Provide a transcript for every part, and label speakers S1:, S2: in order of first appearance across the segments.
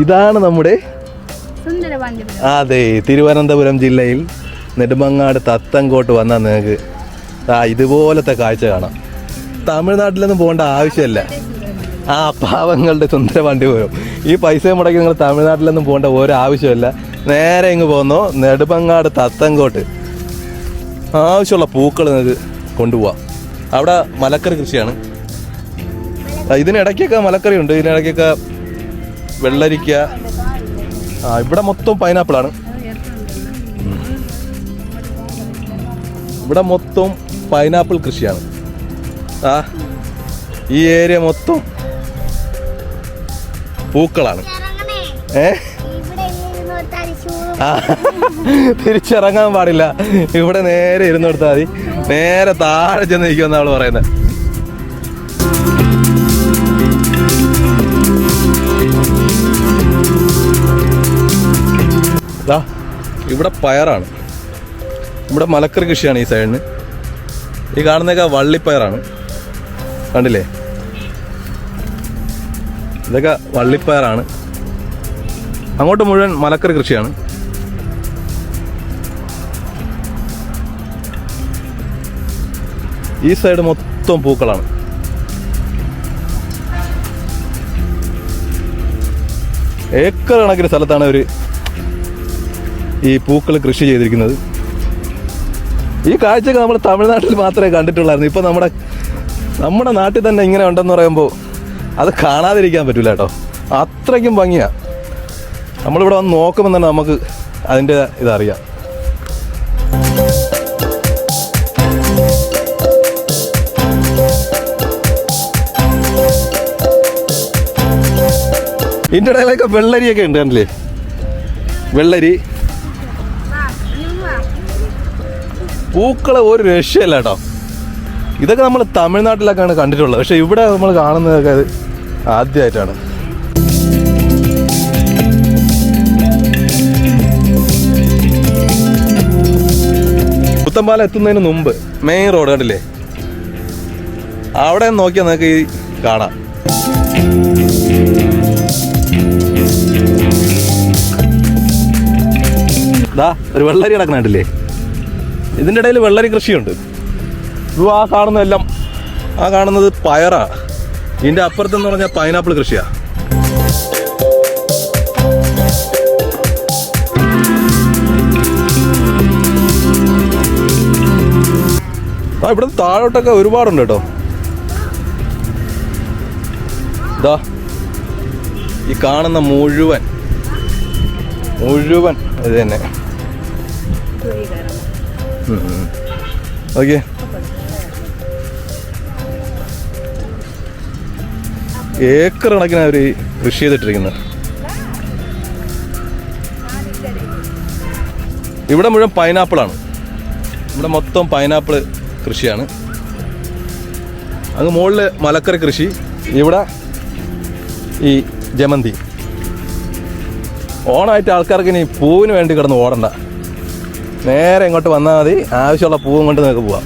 S1: ഇതാണ് നമ്മുടെ അതെ തിരുവനന്തപുരം ജില്ലയിൽ നെടുമങ്ങാട് തത്തങ്കോട്ട് വന്നാൽ നിങ്ങൾക്ക് ആ ഇതുപോലത്തെ കാഴ്ച കാണാം. തമിഴ്നാട്ടിലൊന്നും പോകേണ്ട ആവശ്യമല്ല. ആ പാവങ്ങളുടെ സുന്ദരപാണ്ഡ്യപുരം ഈ പൈസ മുടക്കി നിങ്ങൾ തമിഴ്നാട്ടിലൊന്നും പോകേണ്ട ഒരു ആവശ്യമില്ല നേരെ ഇങ്ങ് പോന്നോ നെടുമങ്ങാട് തത്തങ്കോട്ട്. ആവശ്യമുള്ള പൂക്കൾ നിങ്ങൾക്ക് കൊണ്ടുപോവാം. അവിടെ മലക്കറി കൃഷിയാണ്. ഇതിനിടയ്ക്കൊക്കെ മലക്കറി ഉണ്ട് ഇതിനിടയ്ക്കൊക്കെ വെള്ളരിക്ക. ആ ഇവിടെ മൊത്തം പൈനാപ്പിളാണ്. ഇവിടെ മൊത്തം പൈനാപ്പിൾ കൃഷിയാണ്. ആ ഈ ഏരിയ മൊത്തം പൂക്കളാണ്. ഏ? തിരിച്ചിറങ്ങാൻ പാടില്ല. ഇവിടെ നേരെ ഇരുന്ന് കൊടുത്താൽ മതി. നേരെ താഴെ ചെന്ന് നിൽക്കുമെന്നാണ് പറയുന്നത്. ദാ, ഇവിടെ പയറാണ്. ഇവിടെ മലക്കറി കൃഷിയാണ് ഈ സൈഡിന്. ഈ കാണുന്നതൊക്കെ വള്ളിപ്പയറാണ്. കണ്ടില്ലേ? ഇതൊക്കെ വള്ളിപ്പയറാണ്. അങ്ങോട്ട് മുഴുവൻ മലക്കറി കൃഷിയാണ്. ഈ സൈഡ് മൊത്തം പൂക്കളാണ്. ഏക്കർ കണക്കിന് സ്ഥലത്താണ് ഒരു ഈ പൂക്കൾ കൃഷി ചെയ്തിരിക്കുന്നത്. ഈ കാഴ്ചയൊക്കെ നമ്മൾ തമിഴ്നാട്ടിൽ മാത്രമേ കണ്ടിട്ടുള്ളായിരുന്നു. ഇപ്പം നമ്മുടെ നമ്മുടെ നാട്ടിൽ തന്നെ ഇങ്ങനെ ഉണ്ടെന്ന് പറയുമ്പോൾ അത് കാണാതിരിക്കാൻ പറ്റില്ല കേട്ടോ. അത്രയ്ക്കും ഭംഗിയാണ് നമ്മളിവിടെ വന്ന് നോക്കുമ്പോൾ തന്നെ നമുക്ക് അതിന്റെ ഇതറിയാം. ഇതിന്റെ ഇടയിലൊക്കെ വെള്ളരിയൊക്കെ ഉണ്ട് കണ്ടില്ലേ? വെള്ളരി. പൂക്കളെ ഒരു രക്ഷയില്ല കേട്ടോ. ഇതൊക്കെ നമ്മൾ തമിഴ്നാട്ടിലൊക്കെയാണ് കണ്ടിട്ടുള്ളത്. പക്ഷെ ഇവിടെ നമ്മൾ കാണുന്നതൊക്കെ അത് ആദ്യമായിട്ടാണ്. പുത്തമ്പാലം എത്തുന്നതിന് മുമ്പ് മെയിൻ റോഡ് കണ്ടില്ലേ? അവിടെ നോക്കിയാൽ നിങ്ങൾക്ക് ഈ കാണാം. ദാ ഒരു വെള്ളരി കിടക്കണുണ്ടല്ലേ ഇതിന്റെ ഇടയിൽ വെള്ളരി കൃഷിയുണ്ട്. ഇത് ആ കാണുന്നതെല്ലാം ആ കാണുന്നത് പയറാ. ഇതിന്റെ അപ്പുറത്തെന്ന് പറഞ്ഞാൽ പൈനാപ്പിൾ കൃഷിയാണ് ആ ഇവിടെ താഴോട്ടൊക്കെ ഒരുപാടുണ്ട് കേട്ടോ. ഇതാ ഈ കാണുന്ന മുഴുവൻ മുഴുവൻ ഇത് തന്നെ. ഓക്കെ. ഏക്കർ കണക്കിന് അവർ കൃഷി ചെയ്തിട്ടിരിക്കുന്നത് ഇവിടെ മുഴുവൻ പൈനാപ്പിളാണ്. ഇവിടെ മൊത്തം പൈനാപ്പിൾ കൃഷിയാണ്. അങ്ങ് മുകളിൽ മലക്കറി കൃഷി ഇവിടെ ഈ ജമന്തി. ഓണായിട്ട് ആൾക്കാർക്ക് ഇനി പൂവിന് വേണ്ടി കിടന്ന് ഓടണ്ട. നേരെ ഇങ്ങോട്ട് വന്നാൽ മതി. ആവശ്യമുള്ള പൂവും കൊണ്ട് നിങ്ങൾക്ക് പോവാം.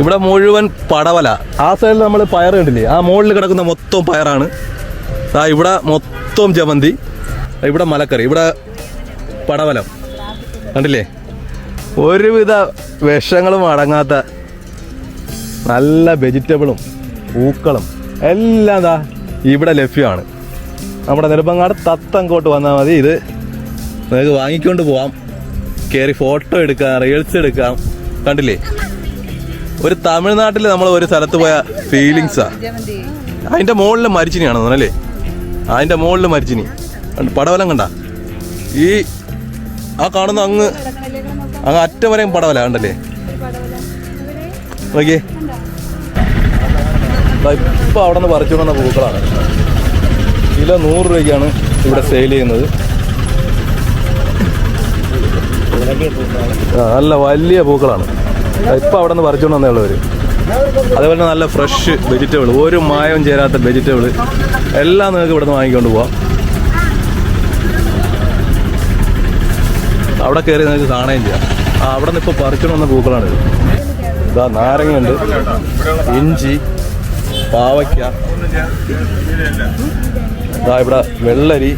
S1: ഇവിടെ മുഴുവൻ പടവല. ആ സൈഡിൽ നമ്മൾ പയർ കണ്ടില്ലേ? ആ മുകളിൽ കിടക്കുന്ന മൊത്തം പയറാണ്. ആ ഇവിടെ മൊത്തം ജമന്തി. ഇവിടെ മലക്കറി ഇവിടെ പടവലം. കണ്ടില്ലേ? ഒരുവിധ വിഷങ്ങളും അടങ്ങാത്ത നല്ല വെജിറ്റബിളും പൂക്കളും എല്ലാം ദാ ഇവിടെ ലഭ്യമാണ്. നമ്മുടെ നെടുമ്പങ്ങാട് തത്തങ്കോട്ട് വന്നാൽ മതി. ഇത് നിങ്ങൾക്ക് വാങ്ങിക്കൊണ്ട് പോവാം. കയറി ഫോട്ടോ എടുക്കാം റീൽസ് എടുക്കാം. കണ്ടില്ലേ? ഒരു തമിഴ്നാട്ടിൽ നമ്മൾ ഒരു സ്ഥലത്ത് പോയ ഫീലിങ്സാ അതിന്റെ മുകളിൽ മരിച്ചിനിയാണ് അല്ലേ? അതിന്റെ മുകളിൽ മരിച്ചിനി. പടവലം കണ്ട? ഈ ആ കാണുന്ന അങ്ങ് അങ്ങ് അറ്റം വരെയും പടവല കണ്ടല്ലേ? നോക്കിയേ. ഇപ്പൊ അവിടെ നിന്ന് പറിച്ചു വന്ന പൂക്കളാണ്. കിലോ നൂറ് രൂപയ്ക്കാണ് ഇവിടെ സെയിൽ ചെയ്യുന്നത്. നല്ല വലിയ പൂക്കളാണ്. ഇപ്പൊ അവിടെ നിന്ന് പറിച്ചുകൊണ്ട് വന്നേ ഉള്ളവര്. അതേപോലെ നല്ല ഫ്രഷ് വെജിറ്റബിൾ ഒരു മായവും ചേരാത്ത വെജിറ്റബിൾ എല്ലാം നിങ്ങൾക്ക് ഇവിടെ നിന്ന് വാങ്ങിക്കൊണ്ട് പോവാം. അവിടെ കയറി നിങ്ങൾക്ക് കാണുകയും ചെയ്യാം. ആ അവിടെ നിന്ന് ഇപ്പോൾ പറിച്ചു വന്ന പൂക്കളാണിത്. ഇതാ നാരങ്ങയുണ്ട് ഇഞ്ചി പാവയ്ക്ക. ഇതാ ഇവിടെ വെള്ളരി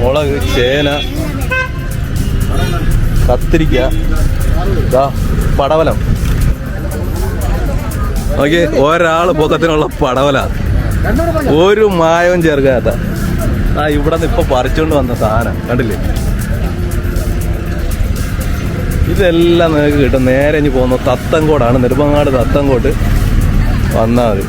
S1: മുളക് ചേന കത്തിരിക്ക ഇതാ പടവലം. നോക്കി ഒരാൾ പൊക്കത്തിനുള്ള പടവല. ഒരു മായവും ചേർക്കാത്ത. ആ ഇവിടെ നിന്ന് ഇപ്പൊ പറിച്ചുകൊണ്ട് വന്ന സാധനം കണ്ടില്ലേ? ഇതെല്ലാം നിങ്ങൾക്ക് കിട്ടും. നേരെ ഇനി പോകുന്ന. തത്തങ്കോടാണ്. നെടുമ്പങ്ങാട് തത്തങ്കോട്ട് വന്നാൽ മതി.